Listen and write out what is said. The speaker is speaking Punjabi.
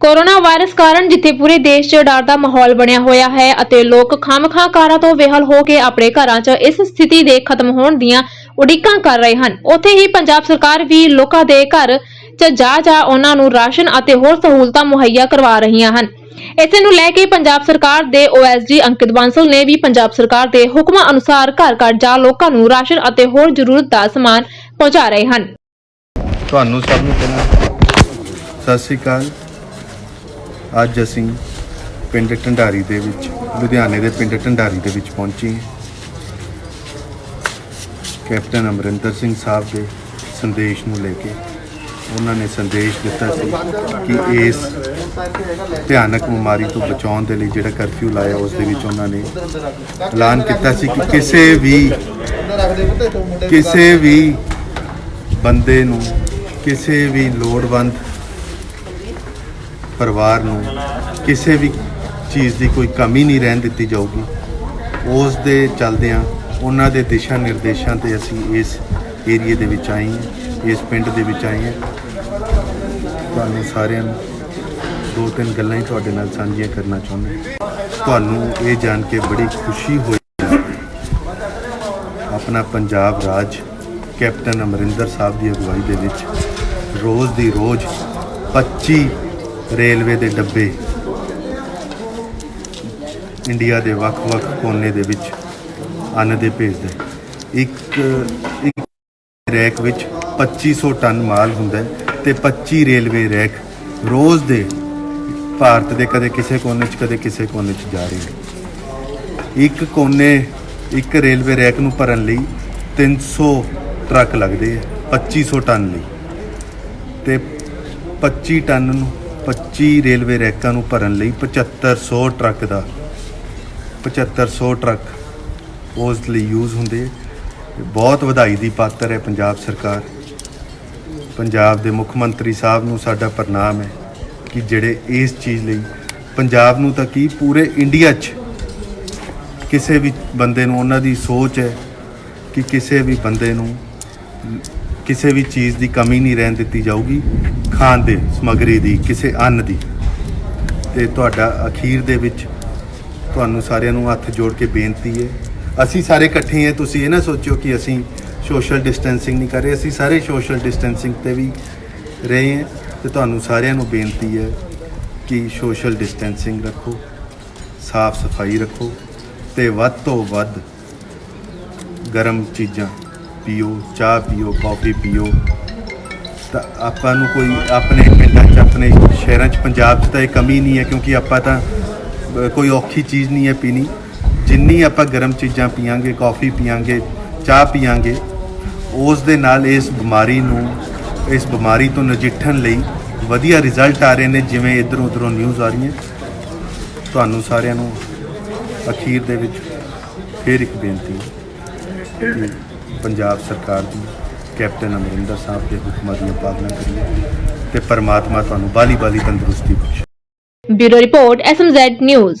ਕੋਰੋਨਾ ਵਾਇਰਸ ਕਾਰਨ ਜਿੱਥੇ ਪੂਰੇ ਦੇਸ਼ 'ਚ ਡਰ ਦਾ ਮਾਹੌਲ ਬਣਿਆ ਹੋਇਆ ਹੈ ਅਤੇ ਲੋਕ ਖਾਮਖਾਹ ਕਾਰਾਂ ਤੋਂ ਬੇਹਲ ਹੋ ਕੇ ਆਪਣੇ ਘਰਾਂ 'ਚ ਇਸ ਸਥਿਤੀ ਦੇ ਖਤਮ ਹੋਣ ਦੀਆਂ ਉਡੀਕਾਂ ਕਰ ਰਹੇ ਹਨ। ਉੱਥੇ ਹੀ ਪੰਜਾਬ ਸਰਕਾਰ ਵੀ ਲੋਕਾਂ ਦੇ ਘਰ 'ਚ ਜਾ ਜਾ ਉਹਨਾਂ ਨੂੰ ਰਾਸ਼ਨ ਅਤੇ ਹੋਰ ਸਹੂਲਤਾਂ ਮੁਹੱਈਆ ਕਰਵਾ ਰਹੀਆਂ ਹਨ। ਇਸੇ ਨੂੰ ਲੈ ਕੇ ਪੰਜਾਬ ਸਰਕਾਰ ਦੇ ਓਐਸਡੀ ਅੰਕਿਤ ਬਾਂਸਲ ਨੇ ਵੀ ਪੰਜਾਬ ਸਰਕਾਰ ਦੇ ਹੁਕਮਾਂ ਅਨੁਸਾਰ ਘਰ ਘਰ ਜਾ ਲੋਕਾਂ ਨੂੰ ਰਾਸ਼ਨ ਅਤੇ ਹੋਰ ਜ਼ਰੂਰਤ ਦਾ ਸਮਾਨ ਪਹੁੰਚਾ ਰਹੇ ਹਨ। ਤੁਹਾਨੂੰ ਸਭ ਨੂੰ ਪਹਿਲਾਂ ਸਤਿ ਸ੍ਰੀ ਅਕਾਲ। ਅੱਜ ਅਸੀਂ ਪਿੰਡ ਢੰਡਾਰੀ ਦੇ ਵਿੱਚ, ਲੁਧਿਆਣੇ ਦੇ ਪਿੰਡ ਢੰਡਾਰੀ ਦੇ ਵਿੱਚ ਪਹੁੰਚੇ ਹਾਂ। ਕੈਪਟਨ ਅਮਰਿੰਦਰ ਸਿੰਘ ਸਾਹਿਬ ਦੇ ਸੰਦੇਸ਼ ਨੂੰ ਲੈ ਕੇ ਉਹਨਾਂ ਨੇ ਸੰਦੇਸ਼ ਦਿੱਤਾ ਸੀ ਕਿ ਇਸ ਭਿਆਨਕ ਬਿਮਾਰੀ ਤੋਂ ਬਚਾਉਣ ਦੇ ਲਈ ਜਿਹੜਾ ਕਰਫਿਊ ਲਾਇਆ, ਉਸ ਦੇ ਵਿੱਚ ਉਹਨਾਂ ਨੇ ਐਲਾਨ ਕੀਤਾ ਸੀ ਕਿ ਕਿਸੇ ਵੀ ਕਿਸੇ ਵੀ ਬੰਦੇ ਨੂੰ ਕਿਸੇ ਵੀ ਲੋੜਵੰਦ ਪਰਿਵਾਰ ਨੂੰ ਕਿਸੇ ਵੀ ਚੀਜ਼ ਦੀ ਕੋਈ ਕਮੀ ਨਹੀਂ ਰਹਿਣ ਦਿੱਤੀ ਜਾਊਗੀ। ਉਸ ਦੇ ਚੱਲਦਿਆਂ ਉਹਨਾਂ ਦੇ ਦਿਸ਼ਾ ਨਿਰਦੇਸ਼ਾਂ ਤੇ ਅਸੀਂ ਇਸ ਏਰੀਏ ਦੇ ਵਿੱਚ ਆਏ ਹਾਂ, ਇਸ ਪਿੰਡ ਦੇ ਵਿੱਚ ਆਏ ਹਾਂ। ਤੁਹਾਨੂੰ ਸਾਰਿਆਂ ਨੂੰ ਦੋ ਤਿੰਨ ਗੱਲਾਂ ਹੀ ਤੁਹਾਡੇ ਨਾਲ ਸਾਂਝੀਆਂ ਕਰਨਾ ਚਾਹੁੰਦੇ ਤੁਹਾਨੂੰ ਇਹ ਜਾਣ ਕੇ ਬੜੀ ਖੁਸ਼ੀ ਹੋਈ ਆਪਣਾ ਪੰਜਾਬ ਰਾਜ ਕੈਪਟਨ ਅਮਰਿੰਦਰ ਸਾਹਿਬ ਦੀ ਅਗਵਾਈ ਦੇ ਵਿੱਚ ਰੋਜ਼ ਦੀ ਰੋਜ਼ 25 ਰੇਲਵੇ ਦੇ ਡੱਬੇ ਇੰਡੀਆ ਦੇ ਵੱਖ-ਵੱਖ ਕੋਨੇ ਦੇ ਵਿੱਚ ਅੰਨ ਦੇ ਭੇਜਦੇ ਇੱਕ ਇੱਕ ਰੈਕ ਵਿੱਚ 2500 ਟਨ ਮਾਲ ਹੁੰਦਾ ਹੈ ਤੇ 25 ਰੇਲਵੇ ਰੈਕ ਰੋਜ਼ ਦੇ ਭਾਰਤ ਦੇ ਕਦੇ ਕਿਸੇ ਕੋਨੇ 'ਚ, ਕਦੇ ਕਿਸੇ ਕੋਨੇ 'ਚ ਜਾ ਰਹੇ ਨੇ। ਇੱਕ ਕੋਨੇ, ਇੱਕ ਰੇਲਵੇ ਰੈਕ ਨੂੰ ਭਰਨ ਲਈ 300 ਟਰੱਕ ਲੱਗਦੇ ਆ 2500 ਟਨ ਲਈ। ਤੇ 25 ਟਨ ਨੂੰ 25 ਰੇਲਵੇ ਰੈਕਾਂ ਨੂੰ ਭਰਨ ਲਈ 7500 ਟਰੱਕ ਦਾ 7500 ਟਰੱਕ ਉਸ ਲਈ ਯੂਜ਼ ਹੁੰਦੇ ਬਹੁਤ ਵਧਾਈ ਦੀ ਪਾਤਰ ਹੈ ਪੰਜਾਬ ਸਰਕਾਰ। ਪੰਜਾਬ ਦੇ ਮੁੱਖ ਮੰਤਰੀ ਸਾਹਿਬ ਨੂੰ ਸਾਡਾ ਪ੍ਰਣਾਮ ਹੈ ਕਿ ਜਿਹੜੇ ਇਸ ਚੀਜ਼ ਲਈ, ਪੰਜਾਬ ਨੂੰ ਤਾਂ ਕੀ ਪੂਰੇ ਇੰਡੀਆ 'ਚ ਕਿਸੇ ਵੀ ਬੰਦੇ ਨੂੰ ਉਹਨਾਂ ਦੀ ਸੋਚ ਹੈ ਕਿ ਕਿਸੇ ਵੀ ਬੰਦੇ ਨੂੰ ਕਿਸੇ ਵੀ ਚੀਜ਼ ਦੀ ਕਮੀ ਨਹੀਂ ਰਹਿਣ ਦਿੱਤੀ ਜਾਊਗੀ। ਖਾਣ ਦੇ ਸਮੱਗਰੀ ਦੀ, ਕਿਸੇ ਅੰਨ ਦੀ। ਤੇ ਤੁਹਾਡਾ ਅਖੀਰ ਦੇ ਵਿੱਚ ਤੁਹਾਨੂੰ ਸਾਰਿਆਂ ਨੂੰ ਹੱਥ ਜੋੜ ਕੇ ਬੇਨਤੀ ਹੈ। ਅਸੀਂ ਸਾਰੇ ਇਕੱਠੇ ਹਾਂ, ਤੁਸੀਂ ਇਹ ਨਾ ਸੋਚਿਓ ਕਿ ਅਸੀਂ ਸੋਸ਼ਲ ਡਿਸਟੈਂਸਿੰਗ ਨਹੀਂ ਕਰ ਰਹੇ। ਅਸੀਂ ਸਾਰੇ ਸੋਸ਼ਲ ਡਿਸਟੈਂਸਿੰਗ ਤੇ ਵੀ ਰਹੇ ਹਾਂ ਤੇ ਤੁਹਾਨੂੰ ਸਾਰਿਆਂ ਨੂੰ ਬੇਨਤੀ ਹੈ ਕਿ ਸੋਸ਼ਲ ਡਿਸਟੈਂਸਿੰਗ ਰੱਖੋ, ਸਾਫ਼ ਸਫ਼ਾਈ ਰੱਖੋ ਤੇ ਵੱਧ ਤੋਂ ਵੱਧ ਗਰਮ ਚੀਜ਼ਾਂ ਪੀਓ, ਚਾਹ ਪੀਓ ਕੌਫੀ ਪੀਓ। ਤਾਂ ਆਪਾਂ ਨੂੰ ਕੋਈ ਆਪਣੇ ਪਿੰਡਾਂ 'ਚ, ਆਪਣੇ ਸ਼ਹਿਰਾਂ 'ਚ, ਪੰਜਾਬ 'ਚ ਤਾਂ ਇਹ ਕਮੀ ਨਹੀਂ ਹੈ ਕਿਉਂਕਿ ਆਪਾਂ ਤਾਂ ਕੋਈ ਔਖੀ ਚੀਜ਼ ਨਹੀਂ ਹੈ ਪੀਣੀ। ਜਿੰਨੀ ਆਪਾਂ ਗਰਮ ਚੀਜ਼ਾਂ ਪੀਾਂਗੇ ਕੌਫੀ ਪੀਾਂਗੇ ਚਾਹ ਪੀਾਂਗੇ ਉਸ ਦੇ ਨਾਲ ਇਸ ਬਿਮਾਰੀ ਨੂੰ, ਇਸ ਬਿਮਾਰੀ ਤੋਂ ਨਜਿੱਠਣ ਲਈ ਵਧੀਆ ਰਿਜ਼ਲਟ ਆ ਰਹੇ ਨੇ ਜਿਵੇਂ ਇਧਰੋਂ ਉਧਰੋਂ ਨਿਊਜ਼ ਆ ਰਹੀਆਂ। ਤੁਹਾਨੂੰ ਸਾਰਿਆਂ ਨੂੰ ਅਖੀਰ ਦੇ ਵਿੱਚ ਫਿਰ ਇੱਕ ਬੇਨਤੀ ਪੰਜਾਬ ਸਰਕਾਰ ਦੀ ਕੈਪਟਨ ਅਮਰਿੰਦਰ ਸਾਹਿਬ ਦੇ ਹੁਕਮਾਂ ਦੀ ਪਾਲਣਾ ਕਰੀਏ ਤੇ ਪਰਮਾਤਮਾ ਤੁਹਾਨੂੰ ਬਾਲੀ ਬਾਲੀ ਤੰਦਰੁਸਤੀ ਬਖਸ਼ੇ। Bureau report SMZ news.